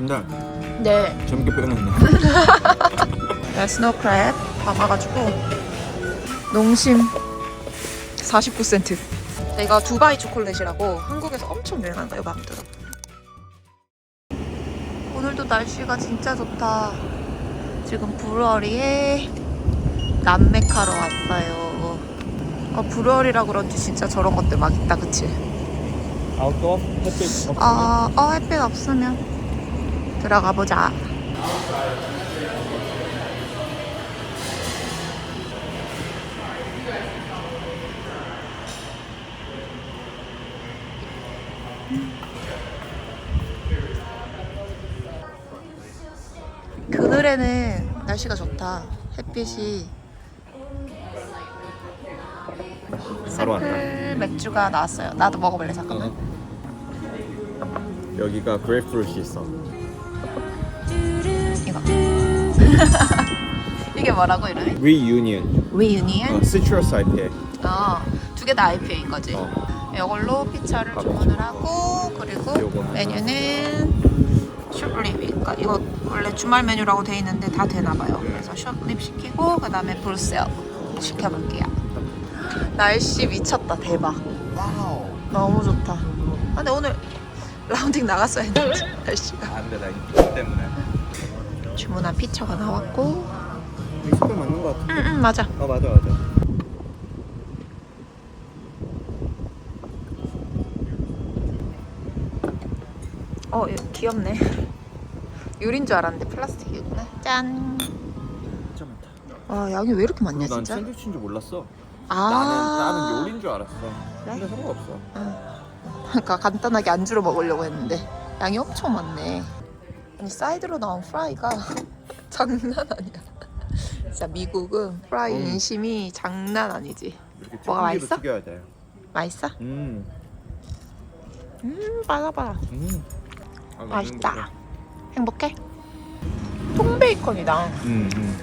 근데 네. 재밌게 빼냈네. 네, 스노크랩 담아가지고 농심 49센트. 이거 두바이 초콜릿이라고 한국에서 엄청 유행한 거예요, 맘대로. 오늘도 날씨가 진짜 좋다. 지금 브루어리에 남메카로 왔어요. 어, 브루어리라 그런지 진짜 저런 것들 막 있다, 그치? 아웃도어 햇빛 없으면 어, 어, 햇빛 없으면 들어가 보자. 그늘에는 날씨가 좋다. 햇빛이 바로. 샘플 맥주가 나왔어요. 나도 먹어볼래 잠깐만. 여기가 그레이프루트 있어. 이거. 이게 뭐라고 이름이? Reunion. Reunion? 어, citrus IPA. 어, 두 개 다 IPA인 거지. 어. 이걸로 피차를 아, 주문을 하고 그리고 요거 하나. 메뉴는 숏립이니까 이거 원래 주말 메뉴라고 돼 있는데 다 되나 봐요. 그래서 숏립 시키고 그다음에 브루셀 시켜볼게요. 날씨 미쳤다 대박. 와우. 너무 좋다. 아, 근데 오늘 라운딩 나갔어야 했는데 날씨가. 안돼 나 이거 때문에. 주문한 피처가 나왔고. 이 색깔 맞는 것 같아. 응응 맞아. 어 맞아 맞아. 어 이거 귀엽네. 유리인 줄 알았는데 플라스틱이구나. 짠. 진짜 많다. 와 양이 왜 이렇게 많냐 난 진짜? 샌드위치인 줄 몰랐어. 아. 나는 나는 요리인 줄 알았어. 그래? 근데 상관없어. 그러니까 간단하게 안주로 먹으려고 했는데 양이 엄청 많네. 아니 사이드로 나온 프라이가 장난 아니야. 진짜 미국은 프라이 음. 인심이 장난 아니지. 이렇게 뭐가 맛있어? 튀겨야 돼. 맛있어? 음. 음 빨아봐. 음. 아, 나 맛있다. 행복해? 통베이컨이다. 음, 음.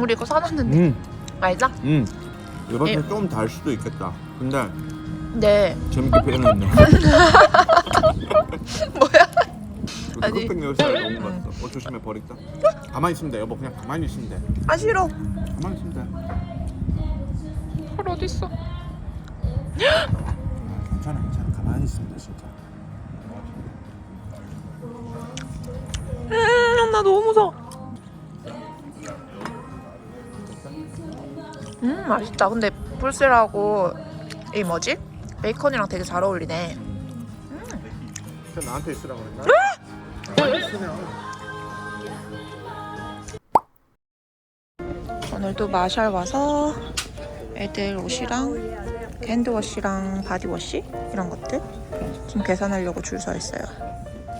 우리 이거 사놨는데 음. 알자? 음. 이번 예. 에 조금 달 수도 있겠다. 근데 네. 재밌게 빼냈네. 뭐야? 아니. 흑백 녀살 너무 맛있어. 어 조심해 버릴다. 가만히 있으면 돼 여보 그냥 가만히 있으면 돼. 아 싫어. 가만히 있으면 돼. 헐 어딨어? 아, 괜찮아 괜찮아 가만히 있으면 돼 진짜. 음, 나 너무 무서워. 음, 맛있다. 근데 불스라고 이 뭐지? 베이컨이랑 되게 잘 어울리네. 진짜 나한테 있으라고 그랬나? 오늘도 마샬 와서 애들 옷이랑 핸드워시랑 바디워시 이런 것들 좀 계산하려고 줄 서 있어요.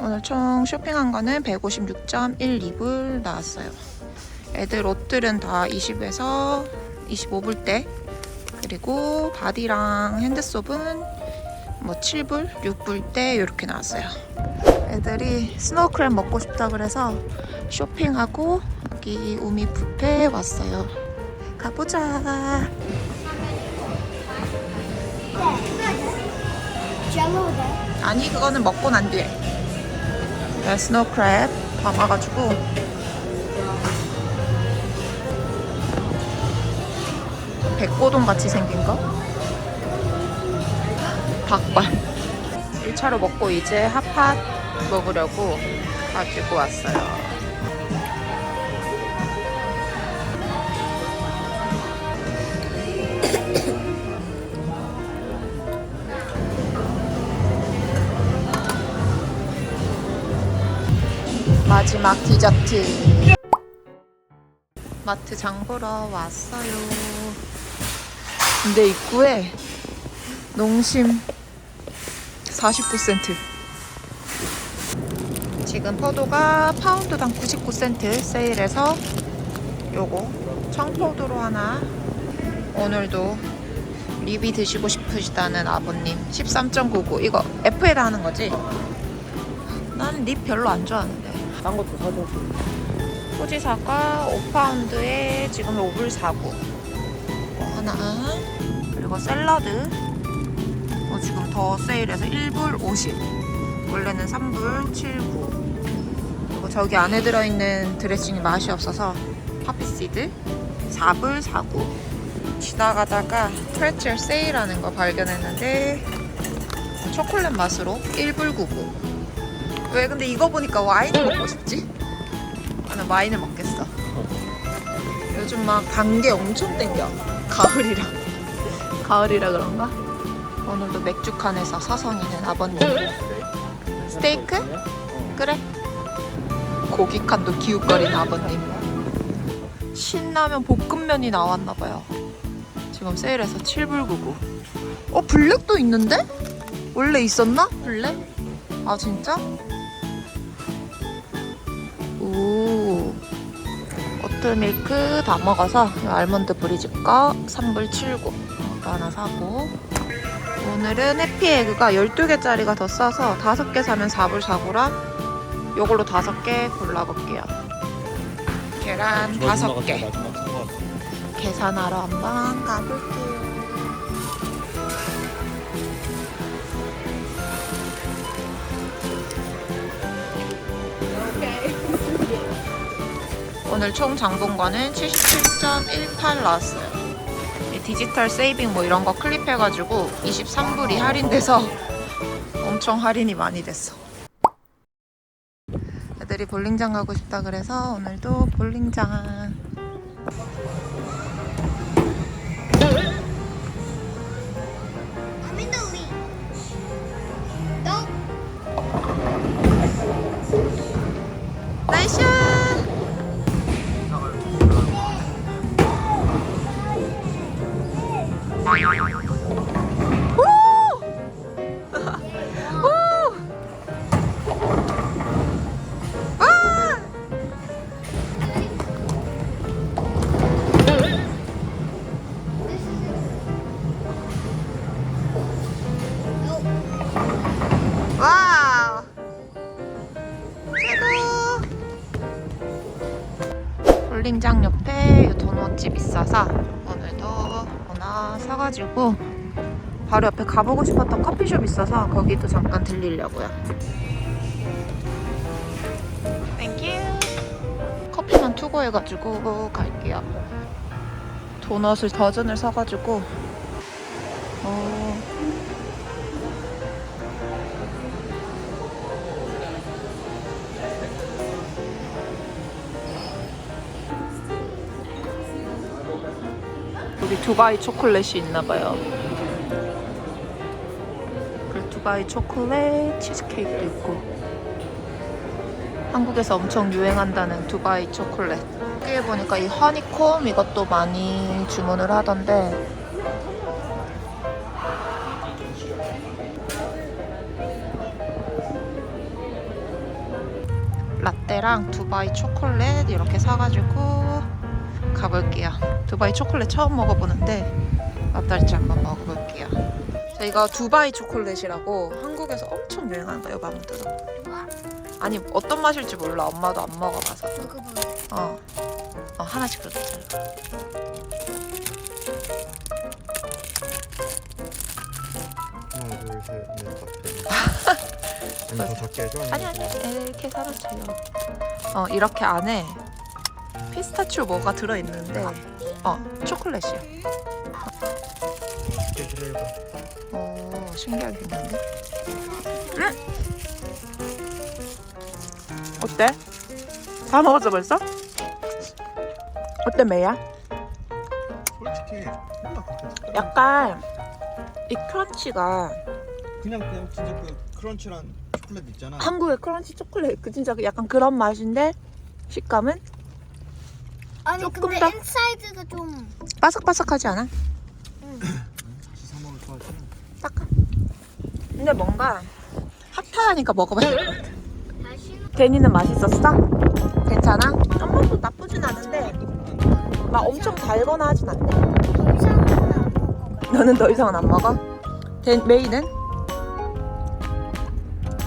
오늘 총 쇼핑한 거는 156.12불 나왔어요. 애들 옷들은 다 20에서 25불대 그리고 바디랑 핸드소은 뭐 7불, 6불대 이렇게 나왔어요. 애들이 스노우크랩 먹고 싶다 그래서 쇼핑하고 여기 우미 뷔페에 왔어요. 가보자. 아니 그거는 먹고 난 뒤에. 네, 스노우크랩 담아가지고 백고동 같이 생긴 거. 닭발. 1차로 먹고 이제 핫팟 먹으려고 가지고 왔어요. 마지막 디저트. 마트 장 보러 왔어요. 근데 입구에 농심 49센트. 지금 포도가 파운드당 99센트 세일해서 요거 청포도로 하나 오늘도 리비 드시고 싶으시다는 아버님 13.99 이거 F에다 하는 거지? 나는 립 별로 안 좋아하는데. 딴 것도 사줘. 소지 사과 5파운드에 지금 5불 사고 뭐 하나. 그리고 샐러드. 어, 지금 더 세일해서 1불 50 원래는 3불 7구. 그리고 저기 안에 들어있는 드레싱이 맛이 없어서 파피시드 4불 4구. 지나가다가 프레첼 세일하는 거 발견했는데 초콜릿 맛으로 1불 99. 왜 근데 이거 보니까 와인을 먹고 싶지? 나는 와인을 먹겠어. 요즘 막 단 게 엄청 땡겨. 가을이라. 가을이라 그런가? 오늘도 맥주 칸에서 사성이는 아버님. 스테이크? 그래. 고기 칸도 기웃거리는 아버님. 신라면 볶음면이 나왔나봐요. 지금 세일해서 7불 99. 어, 블랙도 있는데? 원래 있었나? 블랙? 아, 진짜? 오. 오트밀크 다 먹어서 이 알몬드 브리즈 거 3불 79. 이거 하나 사고. 오늘은 해피에그가 12개짜리가 더 싸서 5개 사면 4불 4구라 요걸로 5개 골라볼게요. 계란 5개. 마지막 사과. 계산하러 한번 가볼게요. 오늘 총 장본거는 77.18 나왔어요. 이 디지털 세이빙 뭐 이런 거 클릭해가지고 23불이 할인돼서 엄청 할인이 많이 됐어. 애들이 볼링장 가고 싶다 그래서 오늘도 볼링장. 볼링장 옆에 이 도넛집 있어서 오늘도 하나 사가지고 바로 옆에 가보고 싶었던 커피숍 있어서 거기도 잠깐 들리려고요. 땡큐. 커피만 투고해가지고 갈게요. 도넛을 더즌을 사가지고 어, 여기 두바이 초콜릿이 있나봐요. 두바이 초콜릿 치즈케이크도 있고. 한국에서 엄청 유행한다는 두바이 초콜릿. 여기에 보니까 이 허니콤 이것도 많이 주문을 하던데. 라떼랑 두바이 초콜릿 이렇게 사가지고 가볼게요. 두바이 초콜릿 처음 먹어보는데 어떨지 한번 먹어볼게요. 저희가 두바이 초콜릿이라고 한국에서 엄청 유행하는 거예요, 맘들어. 아니 어떤 맛일지 몰라. 엄마도 안 먹어봐서. 먹어봐. 어, 어 하나씩 그렇게 잘라. 하나, 둘, 셋, 넷, 다섯. 아니 더 작게 해줘. 아니 아니 이렇게 사라져요. 어 이렇게 안에 피스타치오 뭐가 들어 있는데 어 들어봐. 오 신기하게 생겼는데? 응? 어때? 다 먹었어 벌써? 어때 매야? 솔직히. 약간 이 크런치가 그냥 그냥 진짜 그 크런치란 초콜릿 있잖아. 한국의 크런치 초콜릿 그 진짜 약간 그런 맛인데 식감은 아니 조금 근데 더. 인사이드가 좀. 바삭바삭하지 않아? 같이 사 먹을 거 같아. 딱. 근데 뭔가 핫하니까 먹어봐야 될 것 같아. 다시. 데니는 맛있었어? 괜찮아? 한 번도 나쁘진 않은데 막 엄청 달거나 하진 않네. 안 먹어. 너는 더 이상은 안 먹어? 데, 메이는?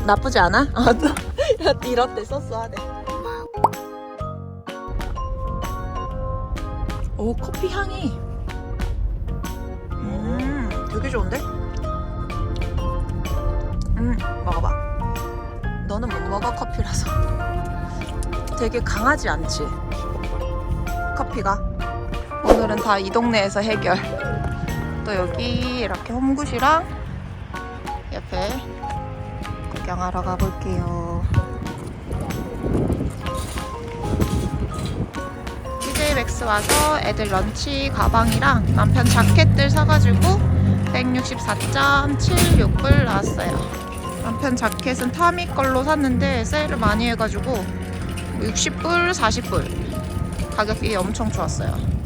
나쁘지 않아? 아, 또 이렇대 소스하네. 오 커피 향이. 음 되게 좋은데? 음 먹어봐. 너는 못 먹어 커피라서. 되게 강하지 않지? 커피가. 오늘은 다 이 동네에서 해결. 또 여기 이렇게 홈굿이랑 옆에 구경하러 가볼게요. 맥스 와서 애들 런치 가방이랑 남편 자켓들 사가지고 164.76불 나왔어요. 남편 자켓은 타미 걸로 샀는데 세일을 많이 해가지고 60불, 40불 가격이 엄청 좋았어요.